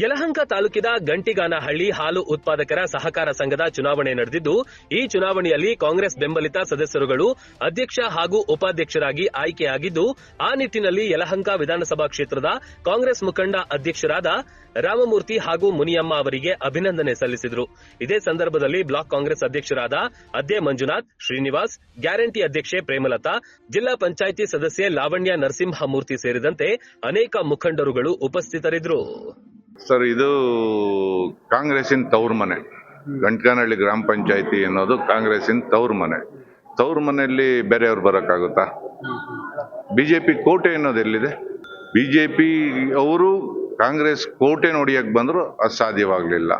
ಯಲಹಂಕ ತಾಲೂಕಿನ ಗಂಟಿಗಾನಹಳ್ಳಿ ಹಾಲು ಉತ್ಪಾದಕರ ಸಹಕಾರ ಸಂಘದ ಚುನಾವಣೆ ನಡೆದಿದ್ದು, ಈ ಚುನಾವಣೆಯಲ್ಲಿ ಕಾಂಗ್ರೆಸ್ ಬೆಂಬಲಿತ ಸದಸ್ಯರುಗಳು ಅಧ್ಯಕ್ಷ ಹಾಗೂ ಉಪಾಧ್ಯಕ್ಷರಾಗಿ ಆಯ್ಕೆಯಾಗಿದ್ದು, ಆ ನಿಟ್ಟಿನಲ್ಲಿ ಯಲಹಂಕ ವಿಧಾನಸಭಾ ಕ್ಷೇತ್ರದ ಕಾಂಗ್ರೆಸ್ ಮುಖಂಡ ಅಧ್ಯಕ್ಷರಾದ ರಾಮಮೂರ್ತಿ ಹಾಗೂ ಮುನಿಯಮ್ಮ ಅವರಿಗೆ ಅಭಿನಂದನೆ ಸಲ್ಲಿಸಿದರು. ಇದೇ ಸಂದರ್ಭದಲ್ಲಿ ಬ್ಲಾಕ್ ಕಾಂಗ್ರೆಸ್ ಅಧ್ಯಕ್ಷರಾದ ಅದ್ದೆ ಮಂಜುನಾಥ್, ಶ್ರೀನಿವಾಸ್, ಗ್ಯಾರಂಟಿ ಅಧ್ಯಕ್ಷೆ ಪ್ರೇಮಲತಾ, ಜಿಲ್ಲಾ ಪಂಚಾಯಿತಿ ಸದಸ್ಯೆ ಲಾವಣ್ಯ ನರಸಿಂಹಮೂರ್ತಿ ಸೇರಿದಂತೆ ಅನೇಕ ಮುಖಂಡರುಗಳು ಉಪಸ್ಥಿತರಿದ್ದರು. ಸರ್, ಇದು ಕಾಂಗ್ರೆಸ್ಸಿನ ತವ್ರ ಮನೆ. ಗಂಟ್ಕನಹಳ್ಳಿ ಗ್ರಾಮ ಪಂಚಾಯತಿ ಅನ್ನೋದು ಕಾಂಗ್ರೆಸ್ಸಿನ ತವ್ರ ಮನೆ. ತವ್ರ ಮನೆಯಲ್ಲಿ ಬೇರೆಯವ್ರು ಬರೋಕ್ಕಾಗುತ್ತಾ? ಬಿ ಜೆ ಪಿ ಕೋಟೆ ಅನ್ನೋದು ಎಲ್ಲಿದೆ? ಬಿ ಜೆ ಪಿ ಅವರು ಕಾಂಗ್ರೆಸ್ ಕೋಟೆ ನೋಡಿಯಕ್ಕೆ ಬಂದರೂ ಅದು ಸಾಧ್ಯವಾಗಲಿಲ್ಲ.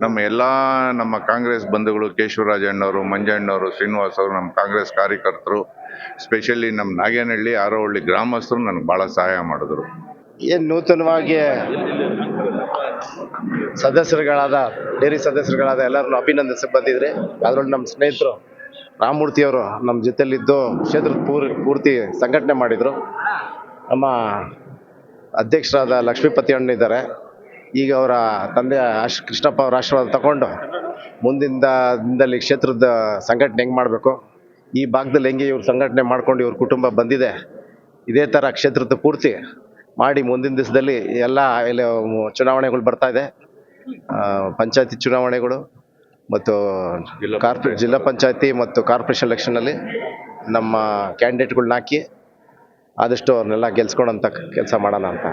ನಮ್ಮ ಎಲ್ಲ ನಮ್ಮ ಕಾಂಗ್ರೆಸ್ ಬಂಧುಗಳು ಕೇಶವರಾಜಣ್ಣವರು ಮಂಜಣ್ಣವರು ಶ್ರೀನಿವಾಸ್ ಅವರು, ನಮ್ಮ ಕಾಂಗ್ರೆಸ್ ಕಾರ್ಯಕರ್ತರು, ಸ್ಪೆಷಲಿ ನಮ್ಮ ನಾಗೇನಹಳ್ಳಿ ಆರೋಹಳ್ಳಿ ಗ್ರಾಮಸ್ಥರು ನನಗೆ ಭಾಳ ಸಹಾಯ ಮಾಡಿದ್ರು. ಏನು ನೂತನವಾಗಿ ಸದಸ್ಯರುಗಳಾದ, ಡೇರಿ ಸದಸ್ಯರುಗಳಾದ ಎಲ್ಲರನ್ನು ಅಭಿನಂದಿಸಿ ಬಂದಿದ್ರಿ. ಅದರಲ್ಲಿ ನಮ್ಮ ಸ್ನೇಹಿತರು ರಾಮಮೂರ್ತಿಯವರು ನಮ್ಮ ಜೊತೆಯಲ್ಲಿದ್ದು ಕ್ಷೇತ್ರದ ಪೂರ್, ಪೂರ್ತಿ ಸಂಘಟನೆ ಮಾಡಿದರು. ನಮ್ಮ ಅಧ್ಯಕ್ಷರಾದ ಲಕ್ಷ್ಮೀಪತಿ ಅಣ್ಣಿದ್ದಾರೆ ಈಗ ಅವರ ತಂದೆ ಅಶ್ ಕೃಷ್ಣಪ್ಪ ಅವರ ಆಶೀರ್ವಾದ ತಗೊಂಡು ಮುಂದಿಂದ ದಿನದಲ್ಲಿ ಕ್ಷೇತ್ರದ ಸಂಘಟನೆ ಹೆಂಗೆ ಮಾಡಬೇಕು? ಈ ಭಾಗದಲ್ಲಿ ಹೆಂಗೆ ಇವ್ರು ಸಂಘಟನೆ ಮಾಡ್ಕೊಂಡು ಇವ್ರ ಕುಟುಂಬ ಬಂದಿದೆ? ಇದೇ ಥರ ಕ್ಷೇತ್ರದ ಪೂರ್ತಿ ಮಾಡಿ ಮುಂದಿನ ದಿವಸದಲ್ಲಿ ಎಲ್ಲ ಇಲ್ಲಿ ಚುನಾವಣೆಗಳು ಬರ್ತಾ ಇದೆ. ಪಂಚಾಯತಿ ಚುನಾವಣೆಗಳು ಮತ್ತು ಕಾರ್ಪೊ ಜಿಲ್ಲಾ ಪಂಚಾಯತಿ ಮತ್ತು ಕಾರ್ಪೊರೇಷನ್ ಎಲೆಕ್ಷನಲ್ಲಿ ನಮ್ಮ ಕ್ಯಾಂಡಿಡೇಟ್ಗಳನ್ನ ಹಾಕಿ ಆದಷ್ಟು ಅವ್ರನ್ನೆಲ್ಲ ಗೆಲ್ಸ್ಕೊಳೋಂಥ ಕೆಲಸ ಮಾಡೋಣ ಅಂತ.